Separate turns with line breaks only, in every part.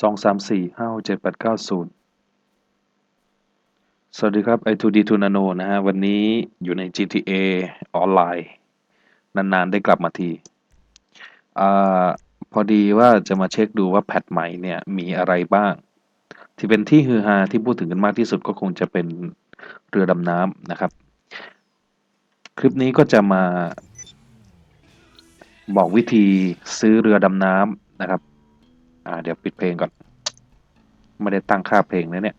สองสามสี่ห้าเจ็ดแปดเก้าศูนย์สวัสดีครับ i2d2 nano นะฮะ วันนี้อยู่ใน GTA ออนไลน์ นาน ๆ ได้กลับมาทีอ่าพอดีว่าจะมาเช็คดูว่าแพทใหม่เนี่ย มีอะไรบ้าง ที่เป็นที่ฮือฮาที่พูดถึงกันมากที่สุดก็คงจะเป็นเรือดำน้ำนะครับ คลิปนี้ก็จะมา บอกวิธีซื้อเรือดำน้ำนะครับ อ่า เดี๋ยวปิดเพลงก่อน ไม่ได้ตั้งค่าเพลงนะเนี่ย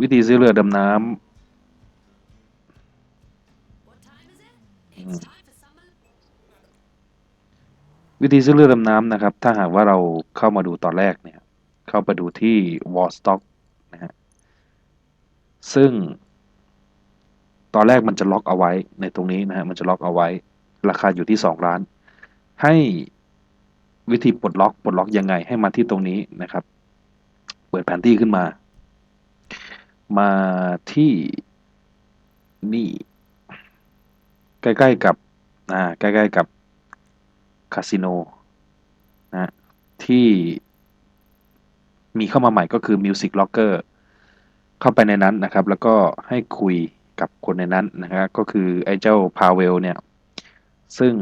วิธีซื้อเรือดำน้ำวิธีซื้อเรือดำน้ำนะครับ ถ้าหากว่าเราเข้ามาดูตอนแรกเนี่ย เข้าไปดูที่ Wall Stock นะฮะ ซึ่งตอนแรกมันจะล็อกเอาไว้ในตรงนี้นะฮะ มันจะล็อกเอาไว้ ราคาอยู่ที่สองล้าน ให้ วิธีปลดล็อกปลดล็อกยังไงให้มาที่ตรงนี้นะครับ เปิดแผนที่ขึ้นมา มาที่นี่ ใกล้ๆกับอ่าใกล้ๆกับคาสิโนนะที่มีเข้ามาใหม่ก็คือ Music Locker เข้าไปในนั้นนะครับ แล้วก็ให้คุยกับคนในนั้นนะฮะก็คือไอ้เจ้าพาเวลเนี่ย ซึ่ง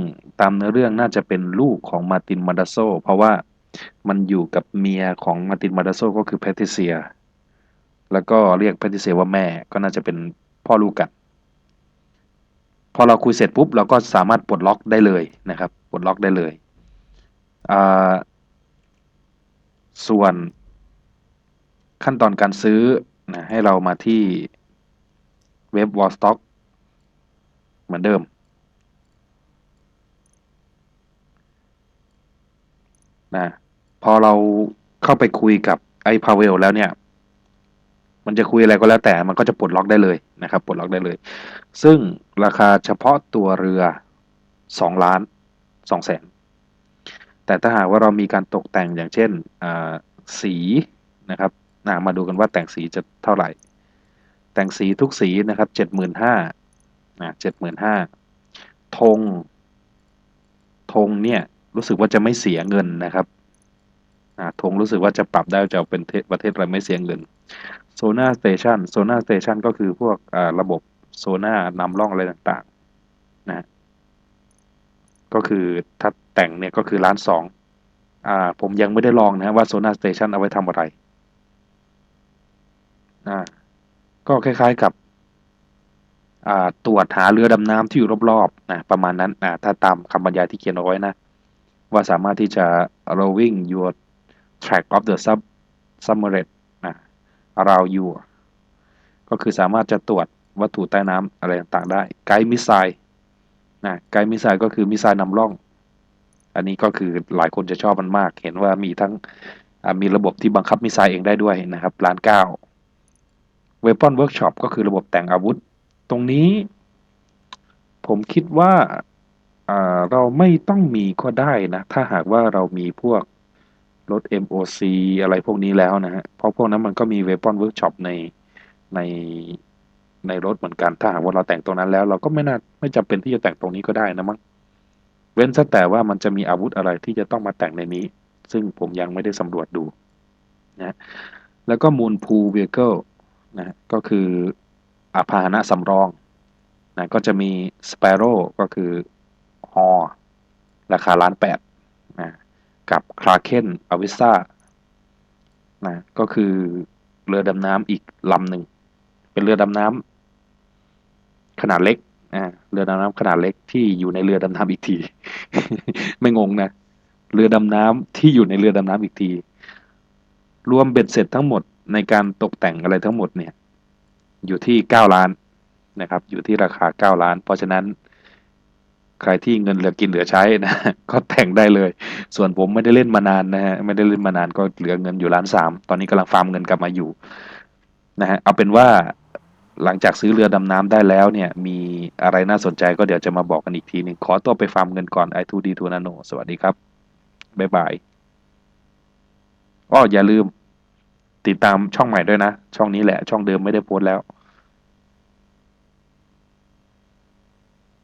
ตามเนื้อเรื่องน่าจะเป็นลูกของมาตินมาดาโซ เพราะว่ามันอยู่กับเมียของมาตินมาดาโซก็คือแพทิเซีย แล้วก็เรียกแพทิเซียว่าแม่ก็น่าจะเป็นพ่อลูกกัน พอเราคุยเสร็จปุ๊บเราก็สามารถปลดล็อกได้เลยนะครับ ปลดล็อกได้เลย ส่วนขั้นตอนการซื้อนะให้เรามาที่เว็บ Wallstock เหมือนเดิม นะพอเราเข้าไปคุยกับไอ้พาเวลแล้วเนี่ย มันจะคุยอะไรก็แล้วแต่มันก็จะปลดล็อกได้เลยนะครับปลดล็อกได้เลย ซึ่งราคาเฉพาะตัวเรือสองล้านสองแสนแต่ถ้าหากว่าเรามีการตกแต่งอย่างเช่นสีนะครับนะมาดูกันว่าแต่งสีจะเท่าไหร่ แต่งสีทุกสีนะครับเจ็ดหมื่นห้านะเจ็ดหมื่นห้าธงธงเนี่ย รู้สึกว่าจะไม่เสียเงินนะครับธงรู้สึกว่าจะปรับได้จะเป็นประเทศอะไรไม่เสียเงินโซน่าสเตชันโซน่าสเตชันก็คือพวกระบบโซน่านำร่องอะไรต่างๆนะก็คือถ้าแต่งเนี่ยก็คือล้านสองอ่าผมยังไม่ได้ลองนะว่าโซน่าสเตชันเอาไว้ทำอะไรอ่าก็คล้ายๆกับตรวจหาเรือดำน้ำที่อยู่รอบๆนะประมาณนั้นอ่าถ้าตามคำบรรยายที่เขียนเอาไว้นะ ว่าสามารถที่จะ rowing your track of the sub submarine นะ around you ก็คือสามารถจะตรวจวัตถุใต้น้ำอะไรต่างๆได้ ไกด์มิสไซล์นะไกด์มิสไซล์ก็คือมิสไซล์นำร่อง อันนี้ก็คือหลายคนจะชอบมันมาก เห็นว่ามีทั้งมีระบบที่บังคับมิสไซล์เองได้ด้วยนะครับล้านเก้า Weapon Workshop ก็คือระบบแต่งอาวุธ ตรงนี้ผมคิดว่า อ่าเราไม่ต้องมีก็ได้นะ ถ้าหากว่าเรามีพวกรถ MOC อะไรพวกนี้แล้วนะฮะ เพราะพวกนั้นมันก็มี Weapon Workshop ในในในรถเหมือนกัน ถ้าหากว่าเราแต่งตรงนั้นแล้ว เราก็ไม่น่าไม่จำเป็นที่จะแต่งตรงนี้ก็ได้นะมั้ง เว้นซะแต่ว่ามันจะมีอาวุธอะไรที่จะต้องมาแต่งในนี้ ซึ่งผมยังไม่ได้สำรวจดูนะแล้วก็ Moon Pool Vehicle นะก็คืออาพาหนะสำรองนะก็จะมี Sparrow ก็คือ ฮอราคาล้านแปดนะกับคราเคนอวิซ่านะก็คือเรือดำน้ำอีกลำหนึ่ง เป็นเรือดำน้ำขนาดเล็กอ่าเรือดำน้ำขนาดเล็กที่อยู่ในเรือดำน้ำอีกที ไม่งงนะ เรือดำน้ำที่อยู่ในเรือดำน้ำอีกที รวมเบ็ดเสร็จทั้งหมดในการตกแต่งอะไรทั้งหมดเนี่ย อยู่ที่เก้าล้านนะครับ อยู่ที่ราคาเก้าล้าน เพราะฉะนั้น ใครที่เงินเหลือกินเหลือใช้นะก็แต่งได้เลย ส่วนผมไม่ได้เล่นมานานนะฮะไม่ได้เล่นมานานก็เหลือเงินอยู่ล้านสามตอนนี้กำลังฟาร์มเงินกลับมาอยู่นะฮะเอาเป็นว่าหลังจากซื้อเรือดำน้ำได้แล้วเนี่ย มีอะไรน่าสนใจก็เดี๋ยวจะมาบอกกันอีกทีหนึ่งขอตัวไปฟาร์มเงินก่อน i2d2 nano สวัสดีครับ บ๊ายบายอ้ออย่าลืม ติดตามช่องใหม่ด้วยนะ ช่องนี้แหละ ช่องเดิมไม่ได้โพสต์แล้ว